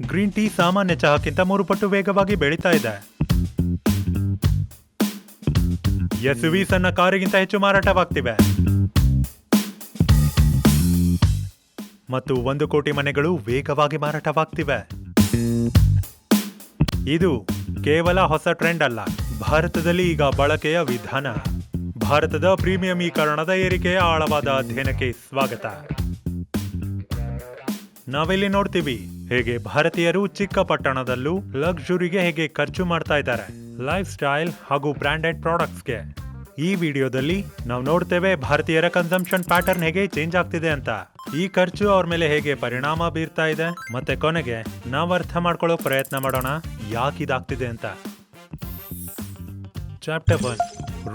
Green tea ಸಾಮಾನ್ಯ ಚಹಾಕ್ಕಿಂತ ಮೂರು ಪಟ್ಟು ವೇಗವಾಗಿ ಬೆಳೀತಾ ಇದೆ. ಎಸ್ವಿ ಸಣ್ಣ ಕಾರಿಗಿಂತ ಹೆಚ್ಚು ಮಾರಾಟವಾಗ್ತಿವೆ. ಮತ್ತು ಒಂದು ಕೋಟಿ ಮನೆಗಳು ವೇಗವಾಗಿ ಮಾರಾಟವಾಗ್ತಿವೆ. ಇದು ಕೇವಲ ಹೊಸ ಟ್ರೆಂಡ್ ಅಲ್ಲ, ಭಾರತದಲ್ಲಿ ಈಗ ಬಳಕೆಯ ವಿಧಾನ. ಭಾರತದ ಪ್ರೀಮಿಯಮೀಕರಣದ ಏರಿಕೆಯ ಆಳವಾದ ಅಧ್ಯಯನಕ್ಕೆ ಸ್ವಾಗತ. ನಾವೆಲ್ಲಿ ನೋಡ್ತೀವಿ ಹೇಗೆ ಭಾರತೀಯರು ಚಿಕ್ಕ ಪಟ್ಟಣದಲ್ಲೂ ಲಕ್ಸುರಿಗೆ ಹೇಗೆ ಖರ್ಚು ಮಾಡ್ತಾ ಇದ್ದಾರೆ ಲೈಫ್ ಸ್ಟೈಲ್ ಹಾಗೂ ಬ್ರಾಂಡೆಡ್ ಪ್ರಾಡಕ್ಟ್ಸ್ಗೆ ಈ ವಿಡಿಯೋದಲ್ಲಿ ನಾವು ನೋಡ್ತೇವೆ ಭಾರತೀಯರ ಕನ್ಸಂಪ್ಷನ್ ಪ್ಯಾಟರ್ನ್ ಹೇಗೆ ಚೇಂಜ್ ಆಗ್ತಿದೆ ಅಂತ. ಈ ಖರ್ಚು ಅವ್ರ ಮೇಲೆ ಹೇಗೆ ಪರಿಣಾಮ ಬೀರ್ತಾ ಇದೆ, ಮತ್ತೆ ಕೊನೆಗೆ ನಾವು ಅರ್ಥ ಮಾಡ್ಕೊಳ್ಳೋ ಪ್ರಯತ್ನ ಮಾಡೋಣ ಯಾಕೆ ಇದಾಗ್ತಿದೆ ಅಂತ. ಚಾಪ್ಟರ್ ಒನ್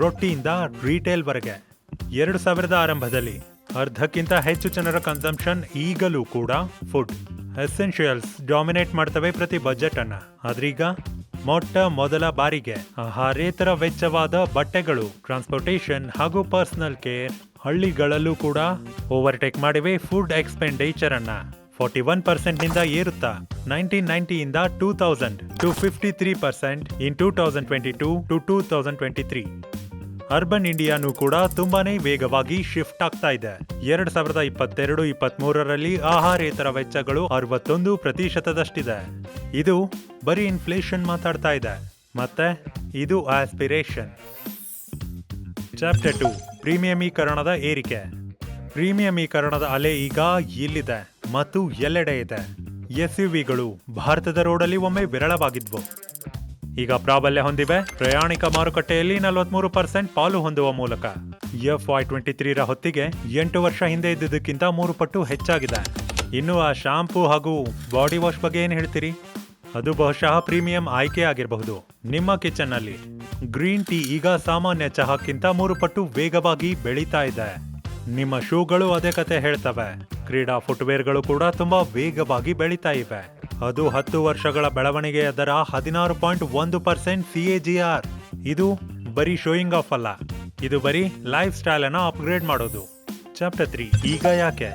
ರೊಟ್ಟಿಯಿಂದ ರಿಟೇಲ್ ವರೆಗೆ. ಎರಡು ಸಾವಿರದ ಆರಂಭದಲ್ಲಿ ಅರ್ಧಕ್ಕಿಂತ ಹೆಚ್ಚು ಜನರ ಕನ್ಸಂಪ್ಷನ್ ಈಗಲೂ ಕೂಡ ಫುಡ್ ಎಸೆನ್ಷಿಯಲ್ಸ್ ಡಾಮಿನೇಟ್ ಮಾಡ್ತವೆ ಪ್ರತಿ ಬಜೆಟ್ ಅನ್ನ. ಆದ್ರೀಗ ಮೊಟ್ಟ ಮೊದಲ ಬಾರಿಗೆ ಆಹಾರೇತರ ವೆಚ್ಚವಾದ ಬಟ್ಟೆಗಳು ಟ್ರಾನ್ಸ್ಪೋರ್ಟೇಷನ್ ಹಾಗೂ ಪರ್ಸನಲ್ ಕೇರ್ ಹಳ್ಳಿಗಳಲ್ಲೂ ಕೂಡ ಓವರ್ಟೇಕ್ ಮಾಡಿವೆ ಫುಡ್ ಎಕ್ಸ್ಪೆಂಡಿಚರ್ ಅನ್ನ. ಫಾರ್ಟಿ ಒನ್ ಪರ್ಸೆಂಟ್ನಿಂದ ಏರುತ್ತಾ nineteen ನೈನ್ಟಿಯಿಂದ two thousand to fifty three percent in two thousand twenty two to two thousand twenty three urban ಇಂಡಿಯಾನು ಕೂಡ ತುಂಬಾನೇ ವೇಗವಾಗಿ ಶಿಫ್ಟ್ ಆಗ್ತಾ ಇದೆ. ಎರಡ್ ಸಾವಿರದ ಇಪ್ಪತ್ತೆರಡು ಇಪ್ಪತ್ತ್ ಮೂರರಲ್ಲಿ ಆಹಾರೇತರ ವೆಚ್ಚಗಳು ಅರವತ್ತೊಂದು ಪ್ರತಿಶತದಷ್ಟಿದೆ. ಇದು ಬರೀ ಇನ್ಫ್ಲೇಷನ್ ಮಾತಾಡ್ತಾ ಇದೆ. ಮತ್ತೆ ಇದು ಆಸ್ಪಿರೇಷನ್ ಚಾಪ್ಟರ್ ಟು ಪ್ರೀಮಿಯಮೀಕರಣದ ಏರಿಕೆ. ಪ್ರೀಮಿಯಮೀಕರಣದ ಅಲೆ ಈಗ ಇಲ್ಲಿದೆ ಮತ್ತು ಎಲ್ಲೆಡೆ ಇದೆ. ಎಸ್ ಯು ವಿಗಳು ಭಾರತದ ರೋಡಲ್ಲಿ ಒಮ್ಮೆ ವಿರಳವಾಗಿದ್ವು. ಈಗ ಪ್ರಾಬಲ್ಯ ಹೊಂದಿವೆ. ಪ್ರಯಾಣಿಕ ಮಾರುಕಟ್ಟೆಯಲ್ಲಿ ನಲವತ್ಮೂರು ಪರ್ಸೆಂಟ್ ಪಾಲು ಹೊಂದುವ ಮೂಲಕ. ಎಫ್ ವೈ ಟ್ವೆಂಟಿ ತ್ರೀರ ಹೊತ್ತಿಗೆ ಎಂಟು ವರ್ಷ ಹಿಂದೆ ಇದ್ದುದಕ್ಕಿಂತ ಮೂರು ಪಟ್ಟು ಹೆಚ್ಚಾಗಿದೆ. ಇನ್ನು ಆ ಶಾಂಪೂ ಹಾಗೂ ಬಾಡಿ ವಾಶ್ ಬಗ್ಗೆ ಏನು ಹೇಳ್ತೀರಿ? ಅದು ಬಹುಶಃ ಪ್ರೀಮಿಯಂ ಆಯ್ಕೆ ಆಗಿರಬಹುದು. ನಿಮ್ಮ ಕಿಚನ್ನಲ್ಲಿ ಗ್ರೀನ್ ಟೀ ಈಗ ಸಾಮಾನ್ಯ ಚಹಾಕ್ಕಿಂತ ಮೂರು ಪಟ್ಟು ವೇಗವಾಗಿ ಬೆಳೀತಾ ಇದೆ. ನಿಮ್ಮ ಶೂಗಳು ಅದೇ ಕತೆ ಹೇಳ್ತವೆ. ಕ್ರೀಡಾ ಫುಟ್ವೇರ್ಗಳು ಕೂಡ ತುಂಬಾ ವೇಗವಾಗಿ ಬೆಳೀತಾ ಇವೆ. ಅದು ಹತ್ತು ವರ್ಷಗಳ ಬೆಳವಣಿಗೆಯ ದರ ಹದಿನಾರು ಪಾಯಿಂಟ್ ಒಂದು ಪರ್ಸೆಂಟ್ ಸಿಎಜಿಆರ್ ಇದು ಬರೀ ಶೋಯಿಂಗ್ ಆಫ್ ಅಲ್ಲ. ಇದು ಬರೀ ಲೈಫ್ ಸ್ಟೈಲ್ ಅನ್ನ ಅಪ್ಗ್ರೇಡ್ ಮಾಡೋದು. ಚಾಪ್ಟರ್ ತ್ರೀ ಈಗ ಯಾಕೆ?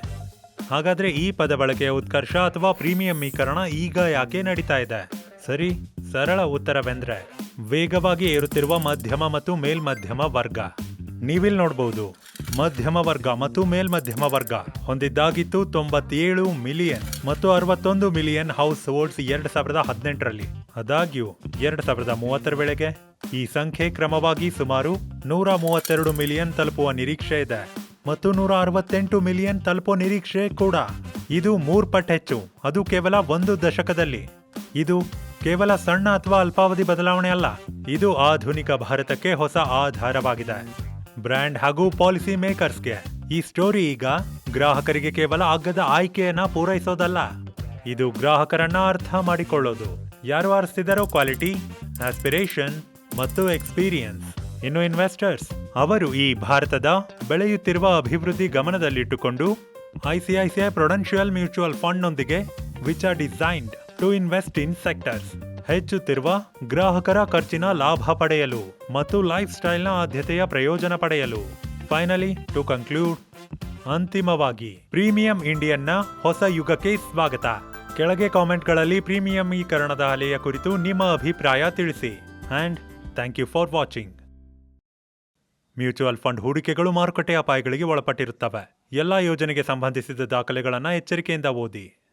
ಹಾಗಾದ್ರೆ ಈ ಪದ ಬಳಕೆಯ ಉತ್ಕರ್ಷ ಅಥವಾ ಪ್ರೀಮಿಯಮೀಕರಣ ಈಗ ಯಾಕೆ ನಡೀತಾ ಇದೆ? ಸರಿ, ಸರಳ ಉತ್ತರವೆಂದ್ರೆ, ವೇಗವಾಗಿ ಏರುತ್ತಿರುವ ಮಧ್ಯಮ ಮತ್ತು ಮೇಲ್ಮಧ್ಯಮ ವರ್ಗ. ನೀವಿಲ್ಲಿ ನೋಡಬಹುದು ಮಧ್ಯಮ ವರ್ಗ ಮತ್ತು ಮೇಲ್ಮಧ್ಯಮ ವರ್ಗ ಹೊಂದಿದ್ದಾಗಿತ್ತು ತೊಂಬತ್ತೇಳು ಮಿಲಿಯನ್ ಮತ್ತು ಅರವತ್ತೊಂದು ಮಿಲಿಯನ್ ಹೌಸ್ ಹೋಲ್ಡ್ಸ್ ಎರಡ್ ಸಾವಿರದ ಹದಿನೆಂಟರಲ್ಲಿ. ಆದಾಗ್ಯೂ, ಎರಡ್ ಸಾವಿರದ ಮೂವತ್ತರ ವೇಳೆಗೆ ಈ ಸಂಖ್ಯೆ ಕ್ರಮವಾಗಿ ಸುಮಾರು ನೂರ ಮೂವತ್ತೆರಡು ಮಿಲಿಯನ್ ತಲುಪುವ ನಿರೀಕ್ಷೆ ಇದೆ ಮತ್ತು ನೂರ ಅರವತ್ತೆಂಟು ಮಿಲಿಯನ್ ತಲುಪೋ ನಿರೀಕ್ಷೆ ಕೂಡ. ಇದು ಮೂರ್ ಪಟ್ ಹೆಚ್ಚು. ಅದು ಕೇವಲ ಒಂದು ದಶಕದಲ್ಲಿ. ಇದು ಕೇವಲ ಸಣ್ಣ ಅಥವಾ ಅಲ್ಪಾವಧಿ ಬದಲಾವಣೆ ಅಲ್ಲ ಇದು ಆಧುನಿಕ ಭಾರತಕ್ಕೆ ಹೊಸ ಆಧಾರವಾಗಿದೆ. ಬ್ರ್ಯಾಂಡ್ ಹಾಗೂ ಪಾಲಿಸಿ ಮೇಕರ್ಸ್ಗೆ. ಈ ಸ್ಟೋರಿ ಈಗ ಗ್ರಾಹಕರಿಗೆ ಕೇವಲ ಅಗ್ಗದ ಆಯ್ಕೆಯನ್ನ ಪೂರೈಸೋದಲ್ಲ. ಇದು ಗ್ರಾಹಕರನ್ನ ಅರ್ಥ ಮಾಡಿಕೊಳ್ಳೋದು. ಯಾರು ಆರಿಸಿದರೋ ಕ್ವಾಲಿಟಿ, ಆಸ್ಪಿರೇಷನ್ ಮತ್ತು ಎಕ್ಸ್ಪೀರಿಯನ್ಸ್. ಇನ್ನು ಇನ್ವೆಸ್ಟರ್ಸ್, ಅವರು ಈ ಭಾರತದ ಬೆಳೆಯುತ್ತಿರುವ ಅಭಿವೃದ್ಧಿ ಗಮನದಲ್ಲಿಟ್ಟುಕೊಂಡು ICICI Prudential mutual ಫಂಡ್ನೊಂದಿಗೆ which are designed to invest in sectors. ಹೆಚ್ಚುತ್ತಿರುವ ಗ್ರಾಹಕರ ಖರ್ಚಿನ ಲಾಭ ಪಡೆಯಲು ಮತ್ತು ಲೈಫ್ ಸ್ಟೈಲ್ನ ಆದ್ಯತೆಯ ಪ್ರಯೋಜನ ಪಡೆಯಲು. ಫೈನಲಿ, ಟು ಕನ್ಕ್ಲೂಡ್, ಅಂತಿಮವಾಗಿ ಪ್ರೀಮಿಯಂ ಇಂಡಿಯನ್ನ ಹೊಸ ಯುಗಕ್ಕೆ ಸ್ವಾಗತ. ಕೆಳಗೆ ಕಾಮೆಂಟ್ಗಳಲ್ಲಿ ಪ್ರೀಮಿಯಮೀಕರಣದ ಅಲೆಯ ಕುರಿತು ನಿಮ್ಮ ಅಭಿಪ್ರಾಯ ತಿಳಿಸಿ. And thank you for watching. Mutual fund ಹೂಡಿಕೆಗಳು ಮಾರುಕಟ್ಟೆ ಅಪಾಯಗಳಿಗೆ ಒಳಪಟ್ಟಿರುತ್ತವೆ. ಎಲ್ಲಾ ಯೋಜನೆಗೆ ಸಂಬಂಧಿಸಿದ ದಾಖಲೆಗಳನ್ನು ಎಚ್ಚರಿಕೆಯಿಂದ ಓದಿ.